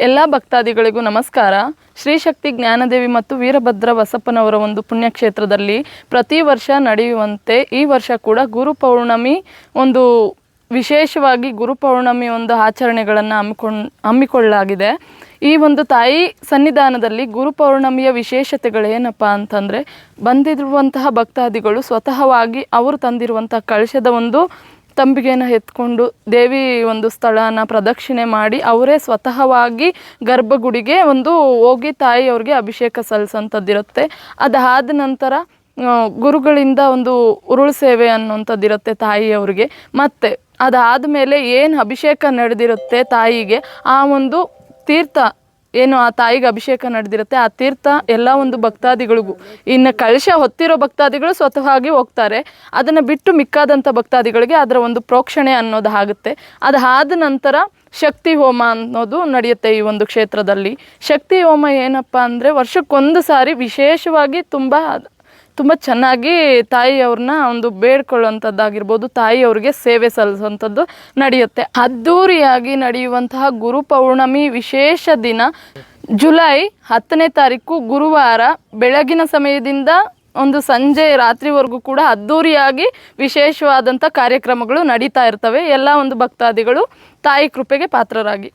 ಎಲ್ಲ ಭಕ್ತಾದಿಗಳಿಗೂ ನಮಸ್ಕಾರ. ಶ್ರೀ ಶಕ್ತಿ ಜ್ಞಾನದೇವಿ ಮತ್ತು ವೀರಭದ್ರ ಬಸಪ್ಪನವರ ಒಂದು ಪುಣ್ಯಕ್ಷೇತ್ರದಲ್ಲಿ ಪ್ರತಿ ವರ್ಷ ನಡೆಯುವಂತೆ ಈ ವರ್ಷ ಕೂಡ ಗುರು ಪೌರ್ಣಮಿ ಒಂದು ವಿಶೇಷವಾಗಿ ಗುರು ಪೌರ್ಣಮಿ ಒಂದು ಆಚರಣೆಗಳನ್ನು ಹಮ್ಮಿಕೊಂಡ್, ಹಮ್ಮಿಕೊಳ್ಳಲಾಗಿದೆ. ಈ ಒಂದು ತಾಯಿ ಸನ್ನಿಧಾನದಲ್ಲಿ ಗುರು ಪೌರ್ಣಮಿಯ ವಿಶೇಷತೆಗಳೇನಪ್ಪ ಅಂತಂದರೆ ಬಂದಿರುವಂತಹ ಭಕ್ತಾದಿಗಳು ಸ್ವತಃವಾಗಿ ಅವರು ತಂದಿರುವಂತಹ ಕಳಶದ ಒಂದು ತಂಬಿಗೆನ ಎತ್ಕೊಂಡು ದೇವಿ ಒಂದು ಸ್ಥಳನ ಪ್ರದಕ್ಷಿಣೆ ಮಾಡಿ ಅವರೇ ಸ್ವತಃವಾಗಿ ಗರ್ಭಗುಡಿಗೆ ಒಂದು ಹೋಗಿ ತಾಯಿಯವ್ರಿಗೆ ಅಭಿಷೇಕ ಸಲ್ಲಿಸೋಂಥದ್ದಿರುತ್ತೆ. ಅದಾದ ನಂತರ ಗುರುಗಳಿಂದ ಒಂದು ಉರುಳು ಸೇವೆ ಅನ್ನುವಂಥದ್ದಿರುತ್ತೆ ತಾಯಿಯವ್ರಿಗೆ. ಮತ್ತು ಅದಾದ ಮೇಲೆ ಏನು ಅಭಿಷೇಕ ನಡೆದಿರುತ್ತೆ ತಾಯಿಗೆ, ಆ ಒಂದು ತೀರ್ಥ ಏನು ಆ ತಾಯಿಗೆ ಅಭಿಷೇಕ ನಡೆದಿರುತ್ತೆ, ಆ ತೀರ್ಥ ಎಲ್ಲ ಒಂದು ಭಕ್ತಾದಿಗಳಿಗೂ. ಇನ್ನು ಕಳಶ ಹೊತ್ತಿರೋ ಭಕ್ತಾದಿಗಳು ಸ್ವತಃವಾಗಿ ಹೋಗ್ತಾರೆ. ಅದನ್ನು ಬಿಟ್ಟು ಮಿಕ್ಕಾದಂಥ ಭಕ್ತಾದಿಗಳಿಗೆ ಅದರ ಒಂದು ಪ್ರೋಕ್ಷಣೆ ಅನ್ನೋದು ಆಗುತ್ತೆ. ಅದಾದ ನಂತರ ಶಕ್ತಿ ಹೋಮ ಅನ್ನೋದು ನಡೆಯುತ್ತೆ ಈ ಒಂದು ಕ್ಷೇತ್ರದಲ್ಲಿ. ಶಕ್ತಿ ಹೋಮ ಏನಪ್ಪ ಅಂದರೆ ವರ್ಷಕ್ಕೊಂದು ಸಾರಿ ವಿಶೇಷವಾಗಿ ತುಂಬ ತುಂಬ ಚೆನ್ನಾಗಿ ತಾಯಿಯವ್ರನ್ನ ಒಂದು ಬೇಡ್ಕೊಳ್ಳುವಂಥದ್ದಾಗಿರ್ಬೋದು ತಾಯಿಯವ್ರಿಗೆ ಸೇವೆ ಸಲ್ಲಿಸುವಂಥದ್ದು ನಡೆಯುತ್ತೆ. ಅದ್ಧೂರಿಯಾಗಿ ನಡೆಯುವಂತಹ ಗುರು ಪೌರ್ಣಮಿ ವಿಶೇಷ ದಿನ ಜುಲೈ ಹತ್ತನೇ ತಾರೀಕು ಗುರುವಾರ ಬೆಳಗಿನ ಸಮಯದಿಂದ ಒಂದು ಸಂಜೆ ರಾತ್ರಿವರೆಗೂ ಕೂಡ ಅದ್ಧೂರಿಯಾಗಿ ವಿಶೇಷವಾದಂಥ ಕಾರ್ಯಕ್ರಮಗಳು ನಡೀತಾ ಇರ್ತವೆ. ಎಲ್ಲ ಒಂದು ಭಕ್ತಾದಿಗಳು ತಾಯಿ ಕೃಪೆಗೆ ಪಾತ್ರರಾಗಿ.